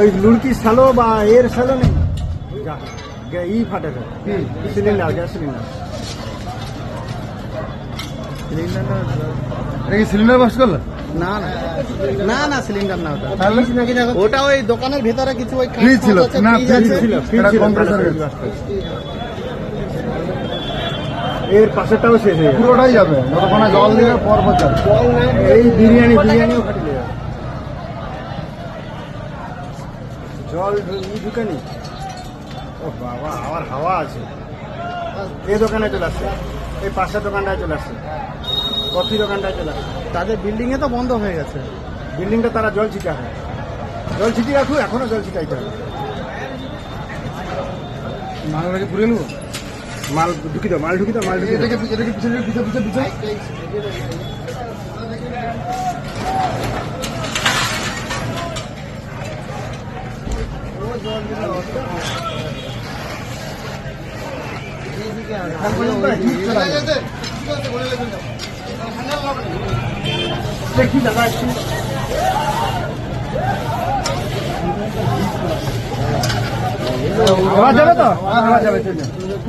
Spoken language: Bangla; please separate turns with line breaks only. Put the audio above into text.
ওই লুড়কি সালো বা এর সালো নেই? ই ফাটে সিলিন্ডার গ্যাস সিলিন্ডার। সিলিন্ডার
বাস করল?
না না। না না সিলিন্ডার না ওটা। ওটা ওই দোকানের ভিতরে কিছু ওই
ফ্রিজ ছিল। না
ফ্রিজ। এর পাশেরটাও শেষ হয়ে
পুরোটাই যাবে। যতক্ষণ জল পর পর
এই বিরিয়ানি বিরিয়ানিও ফাটিয়ে যাবে জল ঢুকেনি। ও বাবা আবার হাওয়া আছে। এই দোকানে চলে আসছে। এই পাশের দোকানটায় চলে আসছে। কফি দোকানটায় চলে আসছে।
তাদের বিল্ডিংয়ে তো বন্ধ হয়ে গেছে।
বিল্ডিংটা তারা জল ছিটা হয় জল ছিটিয়ে রাখুক এখনও জল ছিটাইতে হবে।
মালটাকে পুড়ে নেব?
মাল ঢুকি দাও মাল ঢুকি দাও মাল ঢুকি
এটাকে এটাকে পিছনে পিছনে পিছনে পিছনে।
দেখি দাদা একটু যাবে তো যাবে।